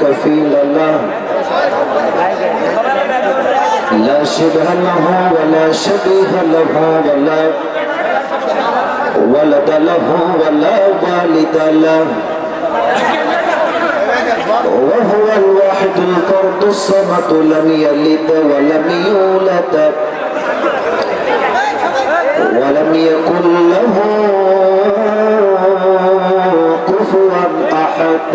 كفيل له لا شبه له ولا شبيه له ولا ولد له ولا والد له. وهو الواحد الفرد الصمد لم يلد ولم يولد. ولم يكن له كفوا أحد.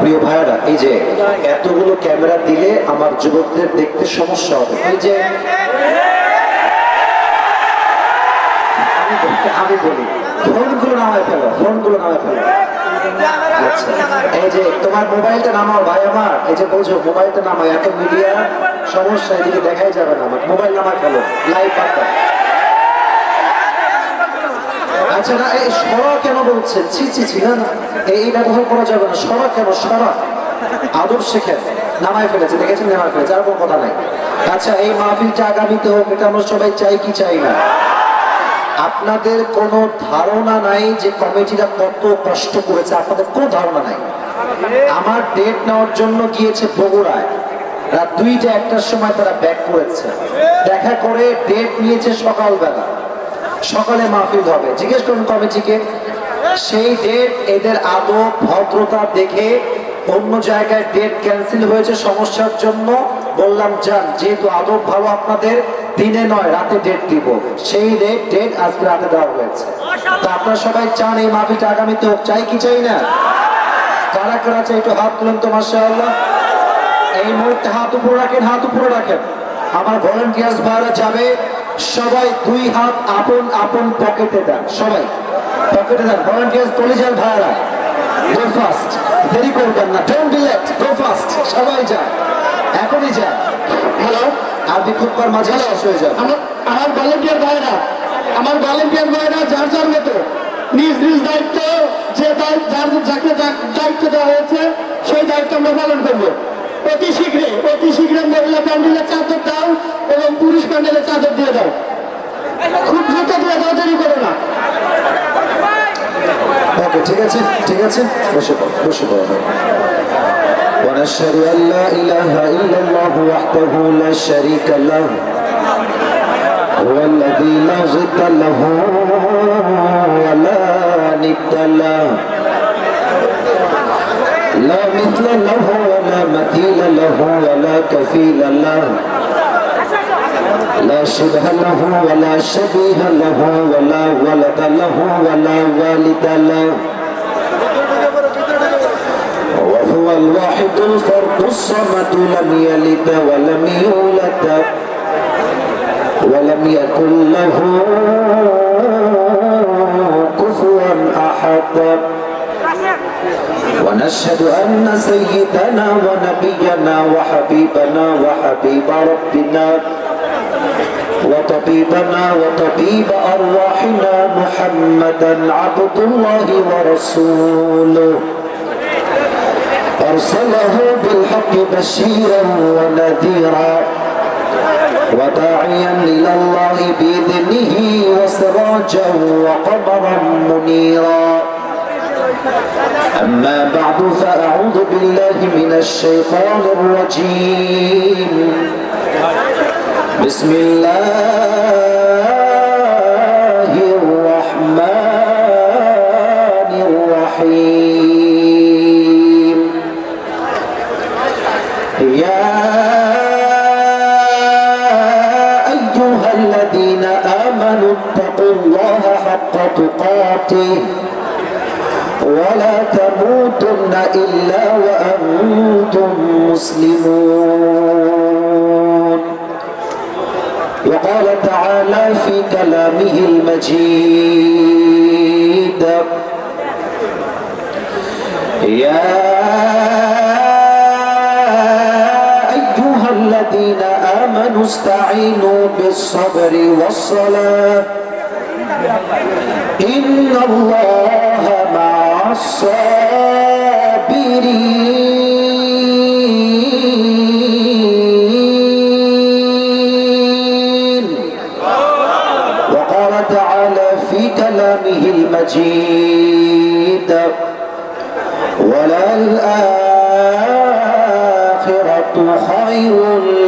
প্রিয় ভাইরা এই যে এতগুলো ক্যামেরা দিলে আমার যুবকদের দেখতে সমস্যা হবে। এই যে আমি বলি- ফোনগুলো নামায় ফেলো, ফোনগুলো নামায় ফেলো। আচ্ছা এই যে তোমার মোবাইলটা নামাও ভাই আমার। এই যে বলছো মোবাইলটা নামাও এত মিডিয়া, সমস্যা, এদিকে দেখাই যাবে না আমার। মোবাইল নামায় ফেলো লাইভ পাতা আচ্ছা না, এই সরা কেন বলছেন ছি ছি ছি, না না। এই ব্যবহার করা যাবে না। সরা কেন? সরা। আদব শেখেন নামায় ফেলেছে। দেখেছেন নামায় ফেলেছে? আর কোনো কথা নাই। আচ্ছা এই মাহফিলটা আগামীতে হোক, এটা আমরা সবাই চাই কি চাই না? আপনাদের কোনো ধারণা নাই যে কমিটিরা কত কষ্ট করেছে? আপনাদের কোনো ধারণা নাই। আমার ডেট নেওয়ার জন্য গিয়েছে বগুড়ায়। রাত দুইটা একটার সময় তারা ব্যাক করেছে। দেখা করে ডেট নিয়েছে সকালবেলা। সকালে মাহফিল হবে। জিজ্ঞেস করুন কমিটিকে। সেই ডেট এদের আদব ভদ্রতা দেখে অন্য জায়গায় ডেট ক্যান্সেল হয়েছে সমস্যার জন্য? বললাম যান যেহেতু আদব ভালো আপনাদের দিনে নয় রাতে ডেট দিব। সেই ডেট ডেট আজকে রাতে দেওয়া হয়েছে। তা আপনারা সবাই চান এই মাহফিলটা আগামীতে হোক চাই কি চাই না? কারা কারা চাই একটু হাত তুলেন তো মাশাআল্লাহ। এই মুহূর্তে হাত উপরে রাখেন হাত উপরে রাখেন। আমার ভলেন্টিয়ার্স ভাইরা যাবে সবাই দুই হাত আপন আপন পকেটে দেন সবাই। পকেটে দেন ভলেন্টিয়ার্স কলেজের ভাইরা গো ফাস্ট দেরি করবেন না don't be late go fast সবাই যান এখনই যান। হ্যালো আপনি খুববার মাঝে শেষ হয়ে যান আমার ভলেন্টিয়ার ভাইরা আমার ভলেন্টিয়ার ভাইরা যার যার মতো নিজ নিজ দায়িত্ব যে যার যাকে দায়িত্ব দেওয়া হয়েছে সেই দায়িত্ব আমরা পালন করব। অতি শীঘ্রে অতি শীঘ্রে মহিলা প্যান্ডেলের চাদর দাও এবং পুরুষ প্যান্ডেলের চাদর দিয়ে দাও। খুব দ্রুত তাড়াতাড়ি করো না ওকে ঠিক আছে ঠিক আছে বসে পড়ো বসে পড়ো ونشهد أن لا إله إلا الله وحده لا شريك له هو الذي لا ضد له ولا ند له لا مثل له ولا مثيل له ولا كفيل له لا شبه له ولا شبيه له ولا ولد له ولا والد له. وهو الواحد الفرد الصمد لم يلد ولم يولد ولم يكن له كفوا أحد. ونشهد أن سيدنا ونبينا وحبيبنا وحبيب ربنا وطبيبنا وطبيب أرواحنا محمدا عبد الله ورسوله. أرسله بالحق بشيرا ونذيرا وداعيا إلى الله بإذنه وسراجا وقمرا منيرا. أما بعد فأعوذ بالله من الشيطان الرجيم. بسم الله كلامه المجيد. يا أيها الذين آمنوا واستعينوا بالصبر والصلاة. إن الله مع الصابرين. المجيد وللآخرة خير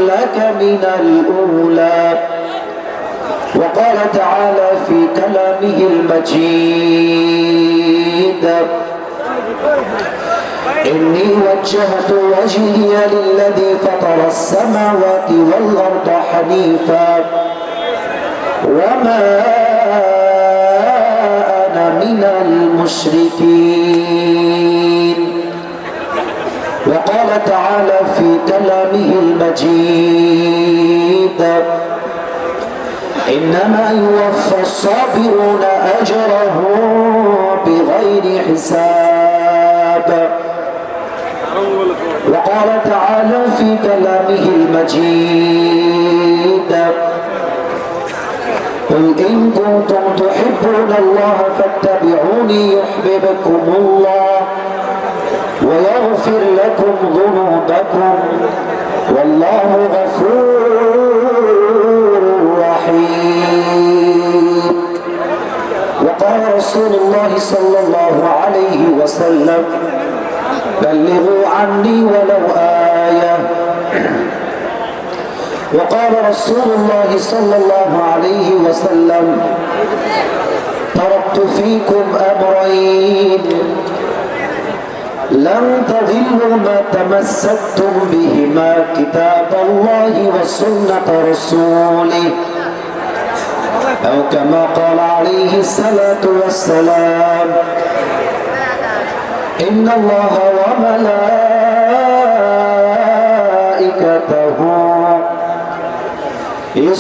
لك من الأولى. وقال تعالى في كلامه المجيد إني وجهت وجهي للذي فطر السماوات والأرض حنيفا وما المشركين. وقال تعالى في كلامه المجيد إنما يوفى الصابرون أجرهم بغير حساب. وقال تعالى في كلامه المجيد قل إن كنتم تحبون الله فاتبعوني يحببكم الله ويغفر لكم ذنوبكم والله غفور رحيم. وقال رسول الله صلى الله عليه وسلم بلغوا عني ولو آية وقال رسول الله صلى الله عليه وسلم تركت فيكم أمرين لن تضلوا ما تمسكتم بهما كتاب الله وسنة رسوله أو كما قال عليه الصلاة والسلام إن الله وملائكته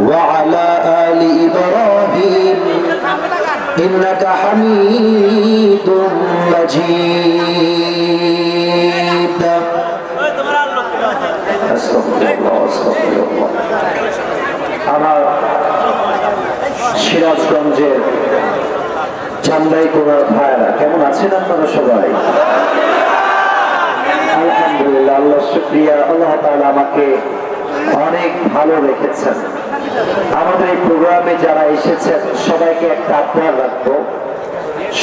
وعلى آل إبراهيم إنك حميد مجيد أستغفر الله أستغفر الله আমার সিরাজগঞ্জের চান্দাই করার ভাইরা কেমন আছেন আপনারা সবাই আলহামদুলিল্লাহ আল্লাহ শুক্রিয়া আল্লাহ তাআলা আমাকে অনেক ভালো রেখেছেন আমাদের এই প্রোগ্রামে যারা এসেছেন, সবাইকে একটা আবদার রাখব।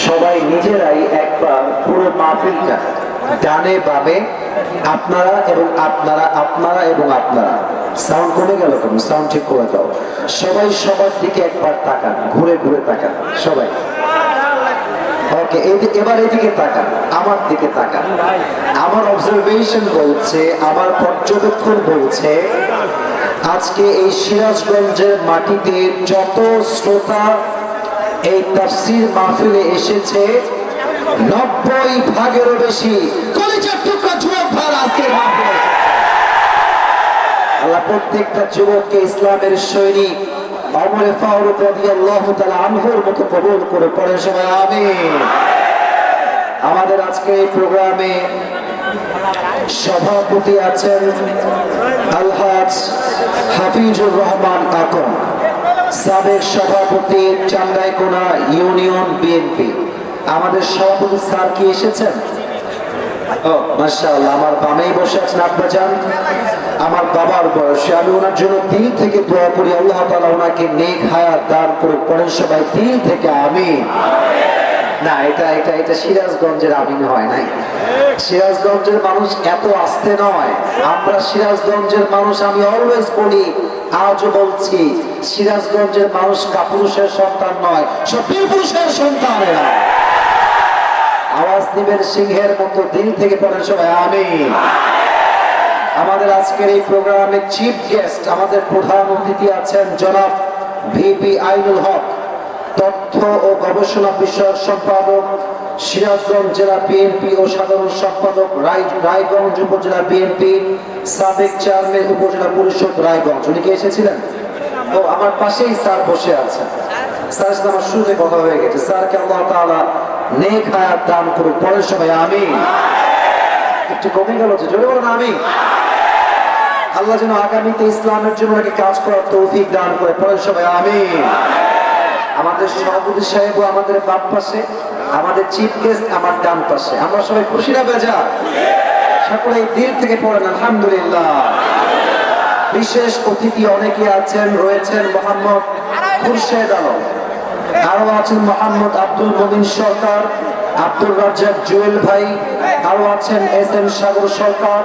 সবাই নিজেরাই একবার পুরো মাহফিলটা ডানে বামে আপনারা এবং আপনারা আপনারা এবং আপনারা। সাউন্ড কমে গেল কেন? সাউন্ড ঠিক করে দাও। সবাই সবার দিকে একবার তাকান, ঘুরে ঘুরে তাকান, সবাই। ওকে এবার এদিকে তাকান, আমার দিকে তাকান। আমার অবজারভেশন বলছে, আমার পর্যবেক্ষণ বলছে আজকে এই সিরাজগঞ্জের মাটিতে যত শ্রোতা এই তাফসির মাহফিলে এসেছে, নব্বই ভাগেরও বেশি আল্লাহ প্রত্যেকটা যুবককে ইসলামের সৈনিক অমরে ফারুক রাদিয়াল্লাহু তাআলা আনহুর কবুল করে পড়ে সবাই, আমিন। আমাদের আজকে এই প্রোগ্রামে সভাপতি আছেন আলহাজ হাফিজুর রহমান আকন সাবেক সভাপতি চান্দাইকোনা ইউনিয়ন বিএনপি। আমাদের সভাপতি স্যার কি এসেছেন? আমার বামেই বসে আছেন আব্বাজান আমার বাবার বয়সে ওনার জন্য থেকে দোয়া করি, আল্লাহ তাআলা ওনাকে পড়েন সবাই থেকে আমি না, এটা এটা এটা সিরাজগঞ্জের আমিন হয় নাই। সিরাজগঞ্জের মানুষ এত আস্তে নয়। আমরা সিরাজগঞ্জের মানুষ, আমি অলওয়েজ বলি, আজও বলছি, সিরাজগঞ্জের মানুষ কাপুরুষের সন্তান নয়, সব পুরুষের সন্তান আওয়াজ দিবেন সিংহের মতো, দিল থেকে পড়েন সবাই আমি আমাদের আজকের এই প্রোগ্রামে চিফ গেস্ট আমাদের প্রধান অতিথি আছেন জনাব ভিপি আইনুল হক। তথ্য ও গবেষণা বিষয়ক সম্পাদক সিরাজগঞ্জ জেলা বিএনপি ও সাধারণ সম্পাদক রায়গঞ্জ উপজেলা বিএনপি, সাবেক চেয়ারম্যান উপজেলা পরিষদ রায়গঞ্জ। উনি কি এসেছিলেন? ও, আমার পাশেই স্যার বসে আছেন। স্যার সাথে আমার শুরুতে কথা হয়ে গেছে। স্যারকে আল্লাহ তাআলা নেক হায়াত দান করুক। পরের সবাই আমি একটু কমে গেল যে, জোরে বলুন আমি আল্লাহ যেন আগামীতে ইসলামের জন্য নাকি কাজ করার তৌফিক দান করে। পরের সবাই আমি আমাদের সভাপতি সাহেব আমাদের বাম পাশে, আমাদের চিফ গেস্ট আমার ডান পাশে। আমরা সবাই খুশি না বেজা? সকলে দিল থেকে পড়েন, আলহামদুলিল্লাহ। বিশেষ অতিথি অনেকে আছেন, রয়েছেন, মোহাম্মদ খুরশেদ আলম। আরও আছেন মোহাম্মদ আব্দুল মমিন সরকার আব্দুল রাজ্জাক জুয়েল ভাই। আরও আছেন এস এম সাগর সরকার,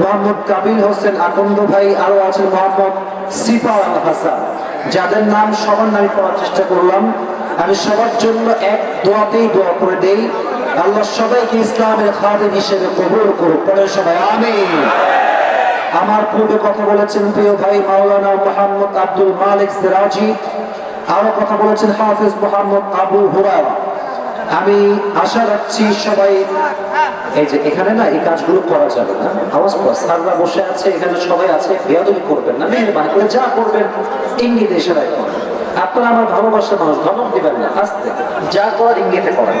মোহাম্মদ কাবিল হোসেন আকন্দ ভাই। আরও আছেন মোহাম্মদ সিফা আল হাসান। যাদের নাম সবার নামে পড়ার চেষ্টা করলাম, আমি সবার জন্য এক দোয়াতেই দোয়া করে দেই। আল্লাহ সবাইকে ইসলামের খাদের হিসেবে কবুল করুক। পরে সবাই আমি আমার পূর্বে কথা বলেছেন প্রিয় ভাই মাওলানা মোহাম্মদ আব্দুল মালিক সিরাজি। আরও কথা বলেছেন হাফিজ মোহাম্মদ আবু হুরায়রা। আমি আশা রাখছি সবাই, এই যে এখানে না এই কাজগুলো করা যাবে না। আওয়াজ স্যাররা বসে আছে, এখানে সবাই আছে, বেয়াদবি করবেন না, মেহরবানি করে যা করবেন, ইঙ্গিত ইশারায় করবেন আপনারা আমার ভালোবাসার মানুষ, ধমক দিবেন না, আস্তে। যা করার ইঙ্গিতে করেন।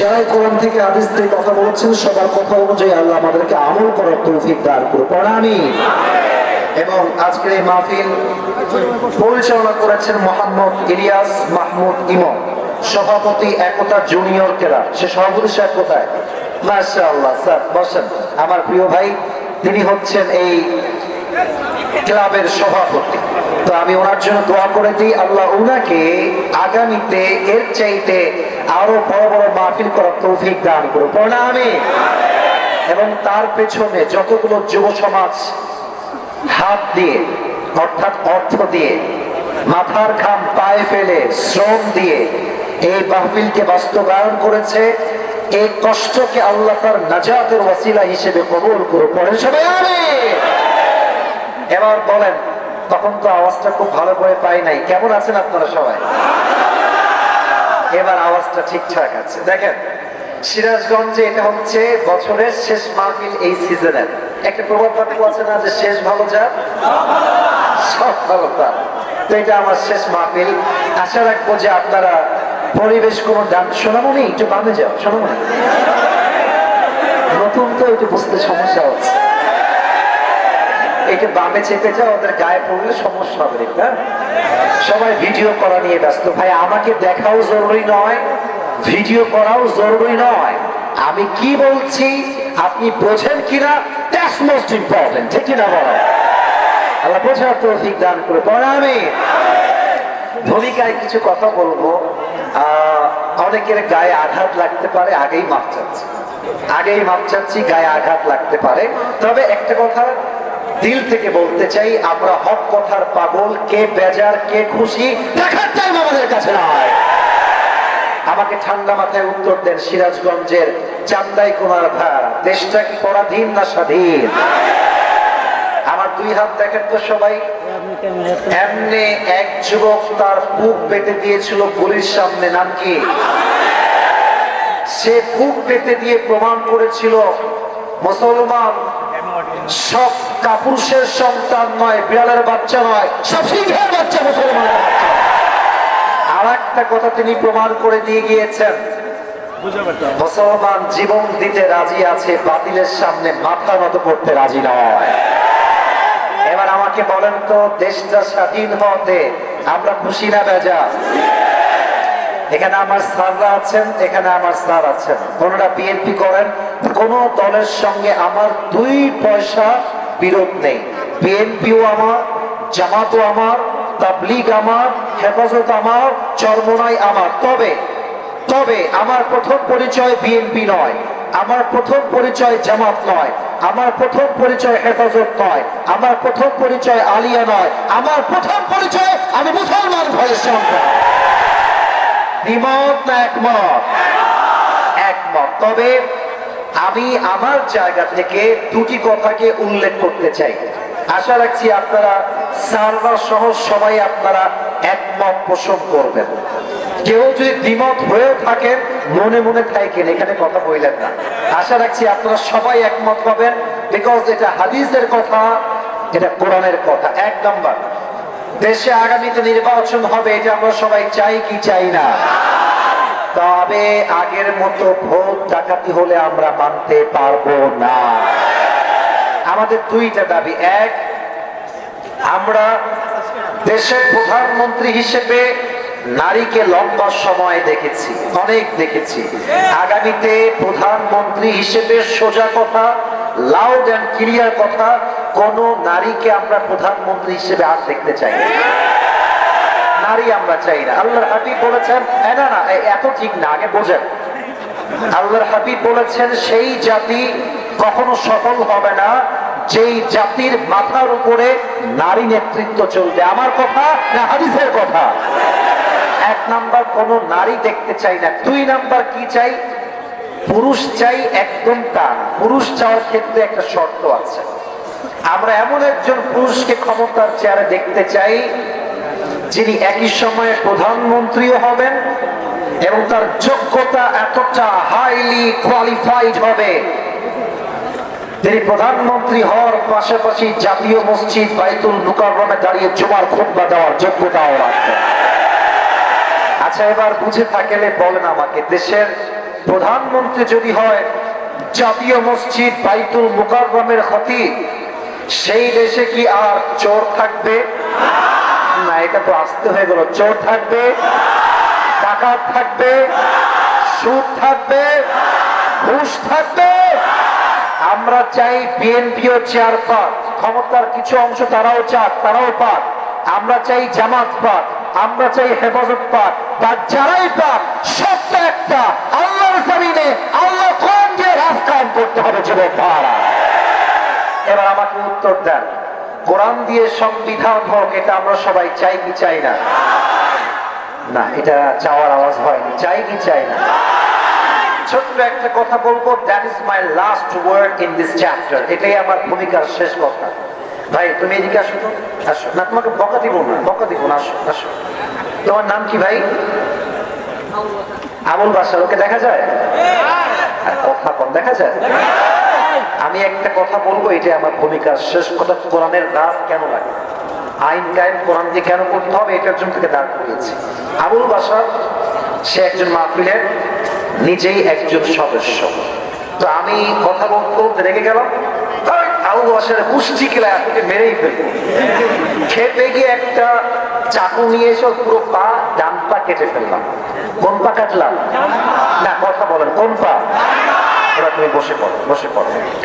যারাই কোরআন থেকে আদেশ থেকে কথা বলেছেন, সবার কথা অনুযায়ী আল্লাহ আমাদেরকে আমল করার তৌফিক দান করুন প্রণামী এবং আজকের এই মাহফিল পরিচালনা করেছেন মোহাম্মদ ইলিয়াস মাহমুদ ইমন। সভাপতি একতা জুনিয়র কেরা? সে সভাপতি সাহেব কোথায়? স্যার, বসেন। আমার প্রিয় ভাই, তিনি হচ্ছেন এই ক্লাবের সভাপতি। তো আমি ওনার জন্য দোয়া করে দিই, আল্লাহ ওনাকে আগামীতে এর চাইতে আরও বড় বড় মাহফিল করার তৌফিক দান করো প্রণামে এবং তার পেছনে যতগুলো যুব সমাজ হাত দিয়ে, অর্থাৎ অর্থ দিয়ে, মাথার খাম পায়ে ফেলে শ্রম দিয়ে এই মাহফিলকে বাস্তবায়ন করেছে। এই কষ্টকে আল্লাহ তার নাজাতের ওয়াসিলা হিসেবে কবুল করে পড়েন সবাই। এবার বলেন, তখন তো আওয়াজটা খুব ভালো করে পাই নাই। কেমন আছেন আপনারা সবাই? এবার আওয়াজটা ঠিকঠাক আছে। দেখেন, সিরাজগঞ্জে এটা হচ্ছে বছরের শেষ মাহফিল এই সিজনের। একটা প্রবাদ বাক্য আছে না যে শেষ ভালো যা সব ভালো তার। তো এটা আমার শেষ মাহফিল। আশা রাখব যে আপনারা পরিবেশ কোনো গান শোনামনি একটু বামে যাও শোনামনি নতুন তো একটু বুঝতে সমস্যা হচ্ছে। এটা বামে চেপে যাও, ওদের গায়ে পড়লে সমস্যা হবে দেখতে সবাই ভিডিও করা নিয়ে ব্যস্ত। ভাই, আমাকে দেখাও জরুরি নয়, ভিডিও করাও জরুরি নয়। আমি কি বলছি, আপনি বোঝেন কিনা? দ্যাটস মোস্ট ইম্পর্টেন্ট ঠিক কিনা বলো? আল্লাহ বোঝার তৌফিক দান করে পরে আমি। ভূমিকায় কিছু কথা বলব। অনেকের গায়ে আঘাত লাগতে পারে, আগেই মাপ চাচ্ছি। আগেই মাপ চাচ্ছি, গায়ে আঘাত লাগতে পারে। তবে একটা কথা দিল থেকে বলতে চাই, আমরা হক কথার পাগল, কে বেজার, কে খুশি, দেখার টাইম আমাদের কাছে নয় আমাকে ঠান্ডা মাথায় উত্তর দেন সিরাজগঞ্জের চান্দাই কুমার ভার দেশটা কি পরাধীন না স্বাধীন? আমার দুই হাত দেখেন তো সবাই। এমনি এক যুবক তার বুক পেতে দিয়েছিল পুলিশ সামনে নাম কি সে বুক পেতে দিয়ে প্রমাণ করেছিল, মুসলমান সব কাপুরুষের সন্তান নয়, বিড়ালের বাচ্চা নয়, সব সিংহের বাচ্চা, মুসলমানের আর একটা কথা তিনি প্রমাণ করে দিয়ে গিয়েছেন, মুসলমান জীবন দিতে রাজি আছে, বাতিলের সামনে মাথা নত করতে রাজি নয়। এবার আমাকে বলেন তো, দেশটা স্বাধীন হতে আমরা খুশি না বেজা? এখানে আমার স্যাররা আছেন, এখানে আমার স্যার আছেন। কোনটা বিএনপি করেন, কোন দলের সঙ্গে আমার দুই পয়সা বিরোধ নেই। বিএনপিও আমার, জামাতও আমার, তাবলিগ আমার, হেফাজত আমার, চরমনাই আমার। তবে তবে আমার প্রথম পরিচয় বিএনপি নয়। আমার প্রথম পরিচয় জামাত নয়, আমার প্রথম পরিচয় হেফাজত নয়, আমার প্রথম পরিচয় আলিয়া নয়, আমার প্রথম পরিচয় আমি মুসলমান ঘরের সন্তান দ্বিমত না একমত? একমত। তবে আমি আমার জায়গা থেকে দুটি কথাকে উল্লেখ করতে চাই। আশা রাখছি আপনারা সার্ভার সহ সবাই আপনারা একমত পোষণ করবেন। কেউ যদি দ্বিমত হয়েও থাকেন, মনে মনে থাকেন এখানে কথা বললেন না। আশা রাখছি আপনারা সবাই একমত পাবেন বিকজ এটা হাদিসের কথা, এটা কোরআনের কথা। এক নম্বর, দেশে আগামীতে নির্বাচন হবে, এটা আমরা সবাই চাই কি চাই না? তবে আগের মতো ভোট ডাকাতি হলে আমরা মানতে পারব না। আমাদের দুইটা দাবি, এক, আমরা দেশের প্রধানমন্ত্রী হিসেবে নারীকে লম্বা সময় দেখেছি, অনেক দেখেছি। আগামীতে প্রধানমন্ত্রী হিসেবে সোজা কথা লাউড অ্যান্ড ক্লিয়ার কথা, কোন নারীকে আমরা প্রধানমন্ত্রী হিসেবে আর দেখতে চাই নারী আমরা চাই না। আল্লাহর হাবিব বলেছেন না না এত ঠিক না, আগে বোঝেন। আল্লাহর হাবিব বলেছেন, সেই জাতি কখনো সফল হবে না যেই জাতির মাথার উপরে নারী নেতৃত্ব চলবে, আমার কথা না হাদিসের কথা? এক নাম্বার, কোন নারী দেখতে চাই না। দুই নাম্বার, কি চাই? পুরুষ চাই একদম টান। পুরুষ চাওয়ার ক্ষেত্রে একটা শর্ত আছে। আমরা এমন একজন পুরুষকে ক্ষমতার চেয়ারে দেখতে চাই, যিনি একই সময়ে প্রধানমন্ত্রীও হবেন এবং তার যোগ্যতা এতটা হাইলি কোয়ালিফাইড হবে। তিনি প্রধানমন্ত্রী হওয়ার পাশাপাশি জাতীয় মসজিদ বাইতুল মুকাররমে দাঁড়িয়ে জুমার খুতবা দেওয়ার যোগ্যতাও রাখবেন আচ্ছা এবার বুঝে থাকলে বলেন আমাকে, দেশের প্রধানমন্ত্রী যদি হয়, জাতীয় মসজিদ বাইতুল মুকাররমের খতিব সেই দেশে কি আর চোর থাকবে? না, এটা তো আসতে হয়ে গেল। চোর থাকবে, ডাকাত থাকবে, সুদ থাকবে, ঘুষ থাকবে আমরা চাই বিএনপিও চেয়ার পাক ক্ষমতার কিছু অংশ তারাও চাক, তারাও পাক। আমরা চাই জামাত পাক, আমরা চাই হেফাজত পাক। বা যারাই পাক, সবটা একটা, আল্লাহর জমিনে আল্লাহ কোন দিয়ে রাজ কায়েম করতে হবে এবার আমাকে উত্তর দেন। কোরআন দিয়ে সংবিধান হোক, এটা আমরা সবাই চাই কি চাই না? না, এটা চাওয়ার আওয়াজ হয়নি। চাই কি চাই না? ছোট্ট একটা কথা বলব that is my last word in this chapter এটাই আমার ভূমিকার শেষ কথা। ভাই, তুমি এদিকে আসো তো। আসো। না, তোমাকে বকা দিব না, বকা দিব না, আসো আসো। তোমার নাম কি ভাই? আবুল বাসার ওকে দেখা যায়? আর কথা কম দেখা যায়? আমি একটা কথা বলব এটা আমার ভূমিকার শেষ কথা। কোরআনের রাজ কেন লাগে? আইন কায়েম কোরআন দিয়ে কেন করতে হবে? এটার জন্য থেকে দাঁড় করিয়েছি। আবুল বাসার, সে একজন মাহফিলের নিজেই একজন সদস্য। তো আমি কথা বলতে রেগে গেলাম। "এই, বাসার পুষ্টি খেলা আপনাকে মেরেই ফেলব। খেতে গিয়ে একটা চাকু নিয়ে এসে পুরো পা কেটে ফেললাম। কাটলাম? না কথা বলেন তুমি বসে বসে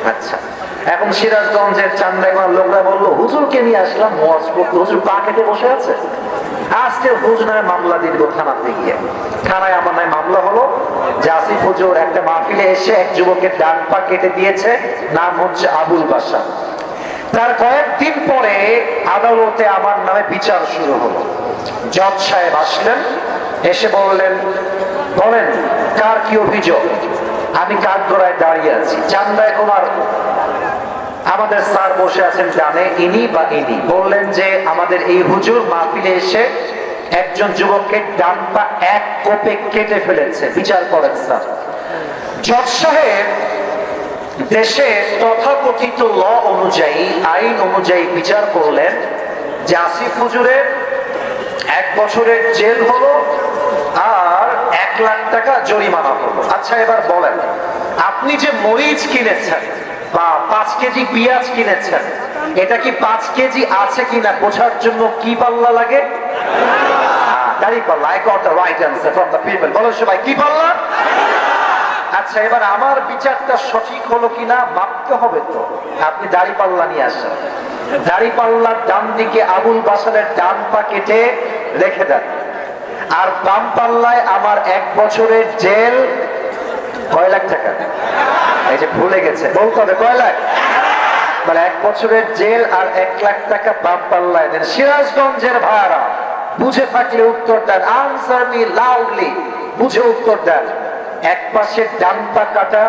আচ্ছা। এখন সিরাজগঞ্জের চান্দাইগঞ্জ লোকরা বলল হুজুরকে নিয়ে আসলাম হুজুর পা কেটে বসে আছে? আজকে হুজুর নামে মামলা দেবো থানাতে গিয়ে। থানায় আমার নামে মামলা হলো যে আসিফ হুজুর একটা মাহফিলে এসে এক যুবকের ডান পা কেটে দিয়েছে, নাম হচ্ছে আবুল বাসা তার কয়েকদিন পরে আদালতে আমার নামে বিচার শুরু হলো। জজ সাহেব আসলেন, এসে বললেন, বলেন, কার কি অভিযোগ? আমি কাঠগড়ায় দাঁড়িয়ে আছি, চান্দায় কুমার আমাদের স্যার বসে আছেন জানে ইনি বা ইনি। বললেন যে আমাদের এই হুজুর মাহফিলে এসে একজন যুবককে ডান পা এক কোপে কেটে ফেলেছে। বিচার করেন স্যার। জজ সাহেব দেশে তথাকথিত ল অনুযায়ী, আইন অনুযায়ী বিচার করলেন যে আসিফ হুজুরের এক বছরের জেল হলো আর এক লাখ টাকা জরিমানা হলো। আচ্ছা এবার বলেন, আপনি যে মরিচ কিনেছেন বা পাঁচ কেজি পেঁয়াজ কিনেছেন। এটা কি পাঁচ কেজি আছে কিনা বোঝার জন্য কি পাল্লা লাগে? আচ্ছা এবার আমার বিচারটা সঠিক হলো কিনা মাপতে হবে তো। আপনি দাড়ি পাল্লা নিয়ে আসেন। দাড়ি পাল্লার ডান দিকে আবুল বাসারের ডান পা কেটে রেখে দেন। আর বাম পাল্লায় আমার এক বছরের জেল, কয় লাখ টাকা? এই যে ভুলে গেছে, বলতে হবে কয় লাখ মানে এক বছরের জেল আর এক লাখ টাকা বাম পাল্লায় দেন। সিরাজগঞ্জের ভাড়া, বুঝে থাকলে উত্তর দেন। আনসার মি লাউডলি বুঝে উত্তর দেন। এক পাশে ডান কাটা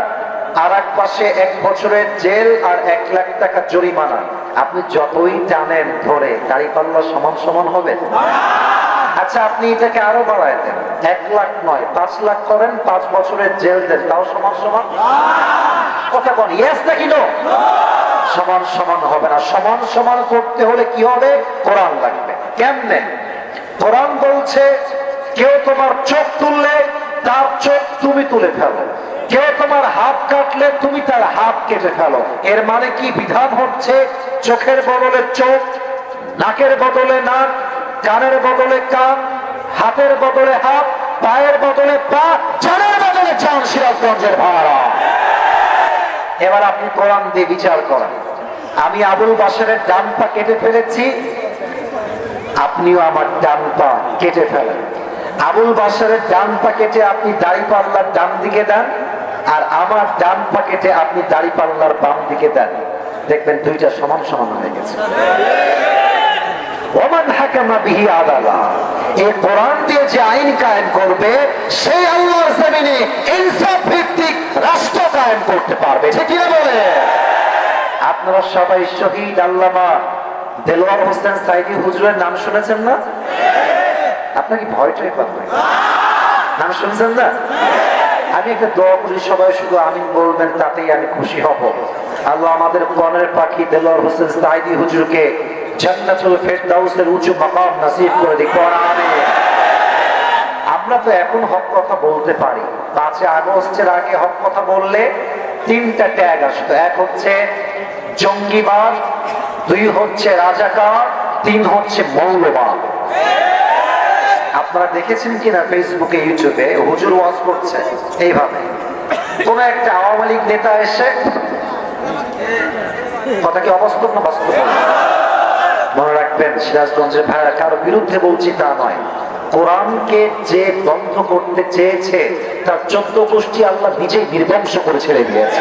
আর এক পাশে এক বছরের জেল আর এক লাখ টাকা জরিমানা। আপনি যতই টানেন ধরে দাঁড়িপাল্লা সমান সমান হবে? আচ্ছা আপনি এটাকে আরও বাড়ায় দেন। এক লাখ নয়, পাঁচ লাখ করেন, পাঁচ বছরের জেল দেন। তাও সমান সমান? কথা বল ইয়েস নাকি নো সমান সমান হবে না। সমান সমান করতে হলে কি হবে? কোরআন লাগবে। কেমনে? কোরআন বলছে, কেউ তোমার চোখ তুললে তার চোখ তুমি তুলে ফেলো। কেউ তোমার হাত কাটলে তুমি তার হাত কেটে ফেলো। এর মানে কি? বিধান হচ্ছে, চোখের বদলে চোখ, নাকের বদলে নাক কানের বদলে কান, হাতের বদলে হাত, পায়ের বদলে পা, জানের বদলে চান সিরাজগঞ্জের ভাড়া। এবার আপনি কোরআন দিয়ে বিচার করেন। আমি আবুল বাসারের ডান পা কেটে ফেলেছি, আপনিও আমার ডান পা কেটে ফেলেন। আবুল বাসারের ডান পা কেটে আপনি দাড়ি পাল্লার ডান দিকে দেন, আর আমার ডান পা কেটে আপনি দাড়ি পাল্লার বাম দিকে দেন। দেখবেন দুইটা সমান সমান হয়ে গেছে। ওমান আপনারা সবাই শহীদ আল্লামা দেলোয়ার হোসেন সাইদি হুজুরের নাম শুনেছেন না? আপনাকে পান নাম শুনছেন না? আমি একটা দোয়া করি সবাই, শুধু আমিন বলবেন, তাতেই আমি খুশি হব। আল্লাহ আমাদের বনের পাখি দেলোয়ার হোসেন সাইদি হুজুরকে উঁচু আমরা তো এখন হক কথা বলতে পারি। আগে হক কথা বললে ট্যাগ আসতো। এক হচ্ছে জঙ্গিবাদ, দুই হচ্ছে রাজাকার, তিন হচ্ছে মৌলবাদ। আপনারা দেখেছেন কিনা ফেসবুকে ইউটিউবে হুজুর ওয়াজ করছে এইভাবে। কোন একটা আওয়ামী লীগ নেতা এসে কথা কি অবাস্তব না বাস্তব মনে রাখবেন, সিরাজগঞ্জের ভাইরা কারও বিরুদ্ধে বলছি তা নয়। কোরআনকে যে বন্ধ করতে চেয়েছে, তার চোদ্দ গোষ্ঠী আল্লাহ নিজেই নির্বংশ করে ছেড়ে দিয়েছে।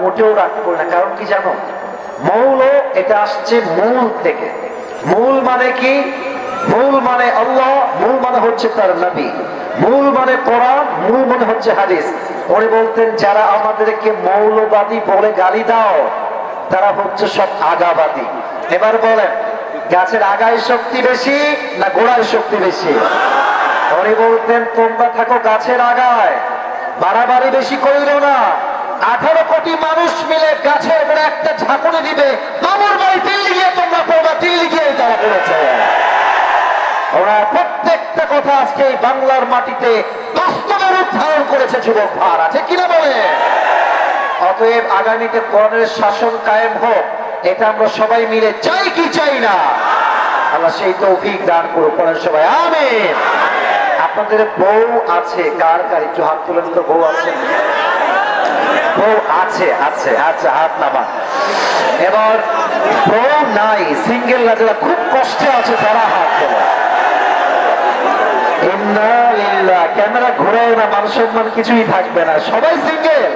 মোটেও রাগ কারণ কি জানো? মৌল, এটা আসছে মূল থেকে। মূল মানে কি? মানে আল্লাহ, মূল মানে হচ্ছে তার নবী। মূল মানে কোরআন, মূল মানে হচ্ছে হাদিস। উনি বলতেন, যারা আমাদেরকে মৌলবাদী বলে গালি দাও, তারা হচ্ছে সব আগাবাদী। এবার বলেন, গাছের আগায় শক্তি বেশি না গোড়ায় শক্তি বেশি? উনি বলতেন, তোমরা থাকো গাছের আগায়, বাড়াবাড়ি বেশি করিল না। আঠারো কোটি মানুষ মিলে গাছের উপরে একটা ঝাঁকুনি দিবে আমার বাড়ি দিল্লি গিয়ে তোমরা পড়বা, দিল্লি গিয়ে তারা করেছে ওরা প্রত্যেকটা কথা আজকে বাংলার মাটিতে রূপ ধারণ করেছে যুবক ভার আছে কিনা বলে? অতএব আগামীতে কোরআনের শাসন কায়েম হোক, এটা আমরা সবাই মিলে চাই কি চাই না? আল্লাহ সেই তৌফিক দান করুক কোরআন সবাই, আমিন। আপনাদের বউ আছে, কার কার? একটু হাত তুলেন তো, বউ আছে। বউ আছে আছে আচ্ছা হাত নামা এবার বউ নাই, সিঙ্গেল না, যারা খুব কষ্টে আছে, তারা হাত তোলা। ক্যামেরা ঘোরাও না মানুষের মন কিছুই থাকবে না। সবাই সিঙ্গেল